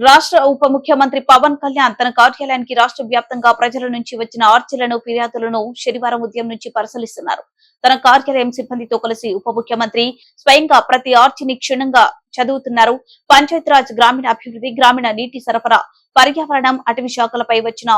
రాష్ట్ర ఉప ముఖ్యమంత్రి పవన్ కళ్యాణ్ తన కార్యాలయానికి రాష్ట్ర వ్యాప్తంగా ప్రజల నుంచి వచ్చిన ఆర్చీలను ఫిర్యాదులను శనివారం ఉదయం నుంచి పరిశీలిస్తున్నారు. తన కార్యాలయం సిబ్బందితో కలిసి ఉప ముఖ్యమంత్రి స్వయంగా ప్రతి ఆర్చిని క్షుణ్ణంగా చదువుతున్నారు. పంచాయతీరాజ్ గ్రామీణ అభివృద్ధి గ్రామీణ నీటి సరఫరా పర్యావరణం అటవీ శాఖలపై వచ్చిన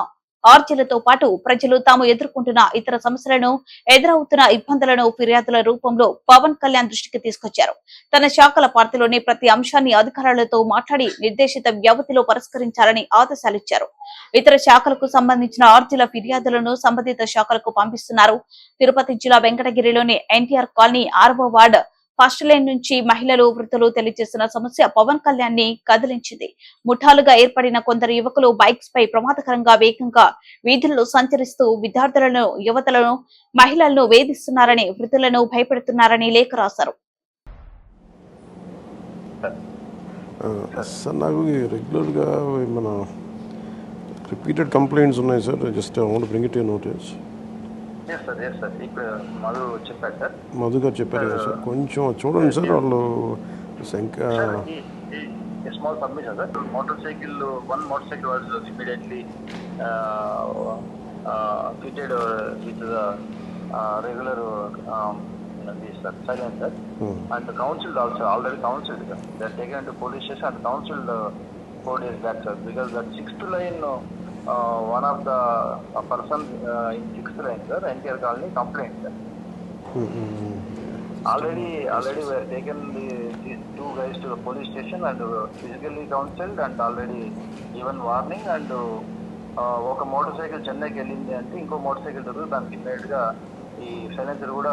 ఆర్జీలతో పాటు ప్రజలు తాము ఎదుర్కొంటున్న ఇతర సమస్యలను ఎదురవుతున్న ఇబ్బందులను ఫిర్యాదుల రూపంలో పవన్ కళ్యాణ్ దృష్టికి తీసుకొచ్చారు. తన శాఖల పార్టీలోని ప్రతి అంశాన్ని అధికారులతో మాట్లాడి నిర్దేశిత వ్యవధిలో పరిష్కరించాలని ఆదేశాలిచ్చారు ఇతర శాఖలకు సంబంధించిన ఆర్జీల ఫిర్యాదులను సంబంధిత శాఖలకు పంపిస్తున్నారు. తిరుపతి జిల్లా వెంకటగిరిలోని ఎన్టీఆర్ కాలనీ ఆరవ వార్డ్ ఫస్ట్ లైన్ నుంచి మహిళలు వృద్ధులు తెలియజేసిన సమస్య పవన్ కళ్యాణ్ని కదిలించింది. ముఠాలుగా ఏర్పడిన కొందరు యువకులు బైక్స్ పై ప్రమాదకరంగా వేగంగా వీధుల్లో సంచరిస్తూ విద్యార్థులను యువతలను మహిళలను వేధిస్తున్నారని వృద్ధులను భయపెడుతున్నారని లేఖ రాశారు. సార్ నాకు రెగ్యులర్గా మన రిపీటెడ్ కంప్లైంట్స్ ఉన్నాయి sir. Just want bring it notice yes sir yes sir ఇప్పుడు మధు చెప్పాడు సార్ మధు గారు చెప్పారు కదా సార్ కొంచెం చూడండి సార్ వాళ్ళు శంక sir small permission sir motor cycle one motor cycle was immediately fitted with regular sir silence sir and counsel also already counselled sir they taken to police station and counselled four days back sir because that sixth line one of the person in sixth line sir NTR colony complaint sir already already were taken the two guys to police station and physically counselled and already even warning and ఒక motor cycle చెన్నైకి వెళ్ళింది అంటే ఇంకో motor cycle దొరుకుతుంది. దానికి ఇమీడియట్గా ఈ silencer కూడా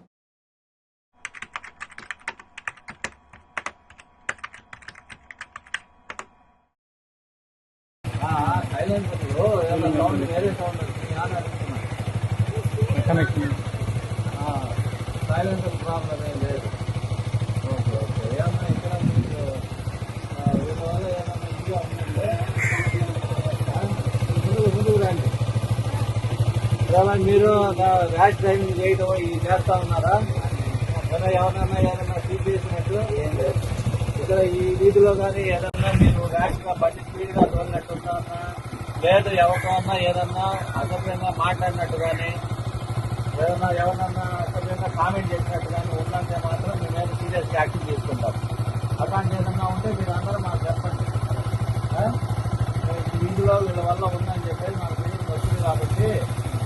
silencer problem ఏం లేదు. Okay okay. ఏమన్నా ఇక్కడ మీకు ఏమన్నా ముందుకు ముందుకు రండి. మీరు ర్యాష్ డ్రైవింగ్ చేయడం ఇది చేస్తా ఉన్నారా? ఏమైనా ఎవరైనా ఏదైనా చూపించినట్టు ఏం లేదు. ఇక్కడ ఈ వీధిలో కానీ ఏదన్నా మీరు ర్యాష్గా బండి స్పీడ్గా తోలినట్టు ఉన్నా లేదు ఎవరికన్నా ఏదన్నా అసభ్యంగా మాట్లాడినట్టు కానీ ఏదన్నా ఎవరన్నా అసభ్యంగా కామెంట్ చేసినట్టు కానీ ఉందంటే మాత్రం మీ మీద సీరియస్ యాక్షన్ తీసుకుంటాం. అట్లాంటి ఏదన్నా ఉంటే మీరు అందరూ మాకు చెప్పండి. ఆ? వీళ్ళ వల్ల ఉందని చెప్పేసి మాకు తెలియదు వచ్చింది కాబట్టి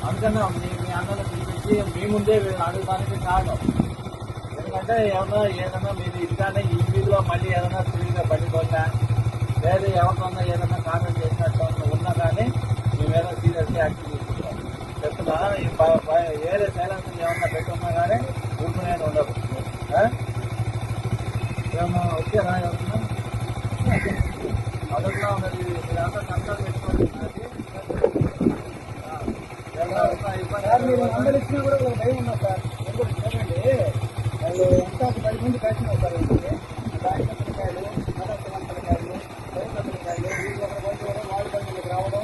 అందుకనే మీ మీ అందరిని పిలిపించి మీ ముందే వీళ్ళని అడగడానికి కారణం. ఎందుకంటే ఏమన్నా ఏదన్నా మీరు ఇదిగానే ఈ వీధిలో మళ్ళీ ఏదైనా స్పీడ్గా పడిపోతా లేదు ఎవరికన్నా ఏదైనా కామెంట్ చేసినట్టు ఉన్నా సీరియస్గా యాక్షన్ తీసుకుంటాం చెప్తున్నా వేరే సైలెన్స్ ఏమన్నా పెట్టున్నా కానీ ఊరుకునే ఉండదు? ఏమన్నా వచ్చారా ఎవరన్నా అడుగుతా ఉన్నది. మీరంతా కంట్రోల్ పెట్టుకోండి. మీరు అందరు ఇచ్చినా కూడా ఒక భయం ఉన్నా సార్. ఎందుకు చెప్పండి వాళ్ళు ఎంత ఒక పది మంది కలిసి వస్తారు దానికాయలు మదస్తవంతకాయలు రైతవంతకాయలు వీళ్ళు ఒక బండి వరకు వాళ్ళ బండిలోకి రావడం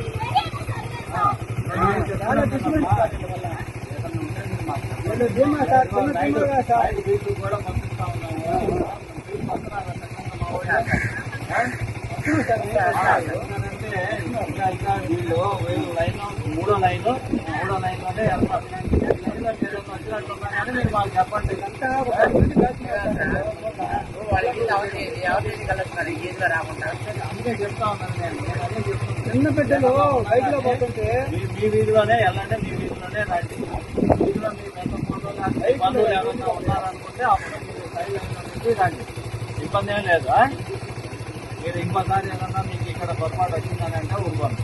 వీళ్ళు వీళ్ళు లైన్ మూడో లైన్ మూడో లైన్లోనే వెళ్తారు వచ్చినట్టున్నా మీరు వాళ్ళు చెప్పండి అందుకే చెప్తా ఉన్నాను నేను అదే చిన్న బిడ్డలు బైక్లో పోతుంటే మీ వీధిలోనే వెళ్ళండి మీ వీధిలోనే రండి వీధిలో మీ బంధువులు ఏమన్నా ఉన్నారనుకుంటే అప్పుడు రండి. ఇబ్బంది ఏం లేదు మీరు ఇంకోసారి ఏదన్నా మీకు ఇక్కడ పొరపాటు వచ్చిందని అంటే ఊరుకోండి.